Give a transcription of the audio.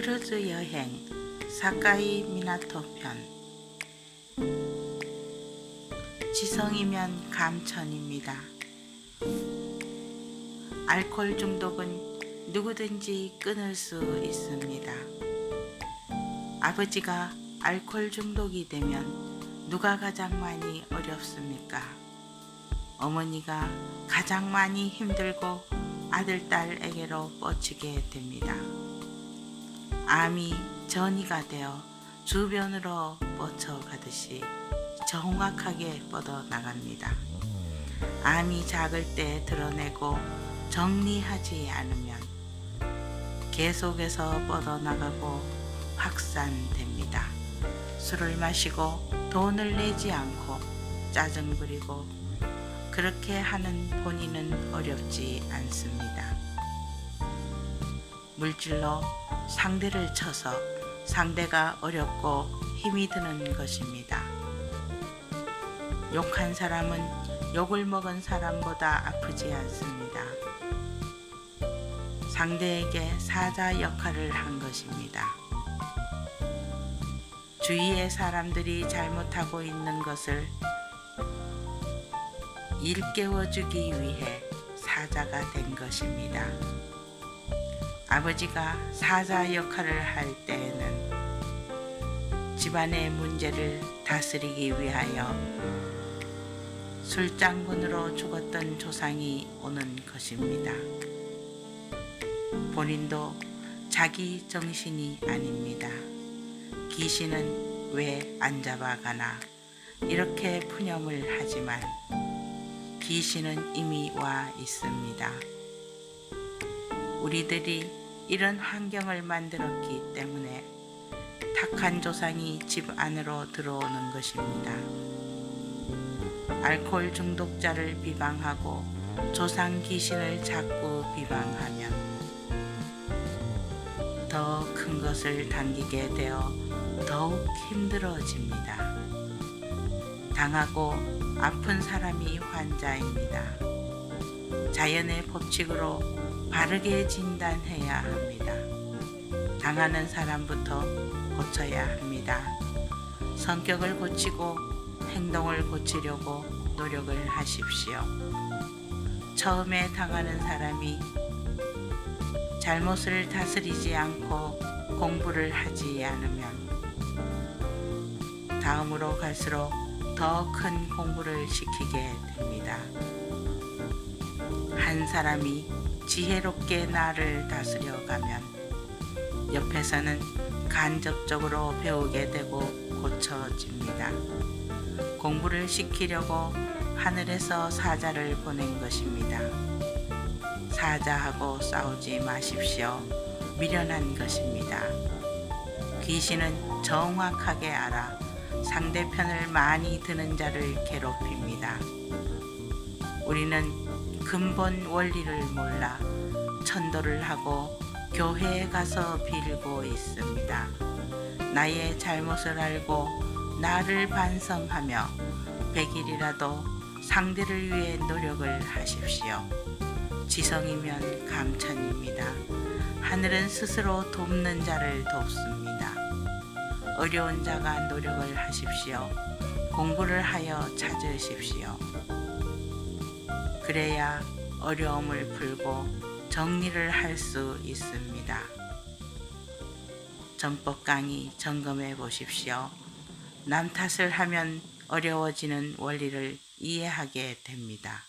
크루즈 여행 사카이 미나토 편 지성이면 감천입니다. 알코올 중독은 누구든지 끊을 수 있습니다. 아버지가 알코올 중독이 되면 누가 가장 많이 어렵습니까? 어머니가 가장 많이 힘들고 아들, 딸에게로 뻗치게 됩니다. 암이 전이가 되어 주변으로 뻗쳐가듯이 정확하게 뻗어 나갑니다. 암이 작을 때 드러내고 정리하지 않으면 계속해서 뻗어나가고 확산됩니다. 술을 마시고 돈을 내지 않고 짜증 부리고 그렇게 하는 본인은 어렵지 않습니다. 물질로 상대를 쳐서 상대가 어렵고 힘이 드는 것입니다. 욕한 사람은 욕을 먹은 사람보다 아프지 않습니다. 상대에게 사자 역할을 한 것입니다. 주위의 사람들이 잘못하고 있는 것을 일깨워주기 위해 사자가 된 것입니다. 아버지가 사자 역할을 할 때에는 집안의 문제를 다스리기 위하여 술장군으로 죽었던 조상이 오는 것입니다. 본인도 자기 정신이 아닙니다. 귀신은 왜 안 잡아가나 이렇게 푸념을 하지만 귀신은 이미 와 있습니다. 우리들이 이런 환경을 만들었기 때문에 탁한 조상이 집 안으로 들어오는 것입니다. 알코올 중독자를 비방하고 조상 귀신을 자꾸 비방하면 더 큰 것을 당기게 되어 더욱 힘들어집니다. 당하고 아픈 사람이 환자입니다. 자연의 법칙으로 바르게 진단해야 합니다. 당하는 사람부터 고쳐야 합니다. 성격을 고치고 행동을 고치려고 노력을 하십시오. 처음에 당하는 사람이 잘못을 다스리지 않고 공부를 하지 않으면 다음으로 갈수록 더 큰 공부를 시키게 됩니다. 한 사람이 지혜롭게 나를 다스려 가면 옆에서는 간접적으로 배우게 되고 고쳐집니다. 공부를 시키려고 하늘에서 사자를 보낸 것입니다. 사자하고 싸우지 마십시오. 미련한 것입니다. 귀신은 정확하게 알아 상대편을 많이 드는 자를 괴롭힙니다. 우리는 근본 원리를 몰라 천도를 하고 교회에 가서 빌고 있습니다. 나의 잘못을 알고 나를 반성하며 백일이라도 상대를 위해 노력을 하십시오. 지성이면 감천입니다. 하늘은 스스로 돕는 자를 돕습니다. 어려운 자가 노력을 하십시오. 공부를 하여 찾으십시오. 그래야 어려움을 풀고 정리를 할 수 있습니다. 전법 강의 점검해 보십시오. 남 탓을 하면 어려워지는 원리를 이해하게 됩니다.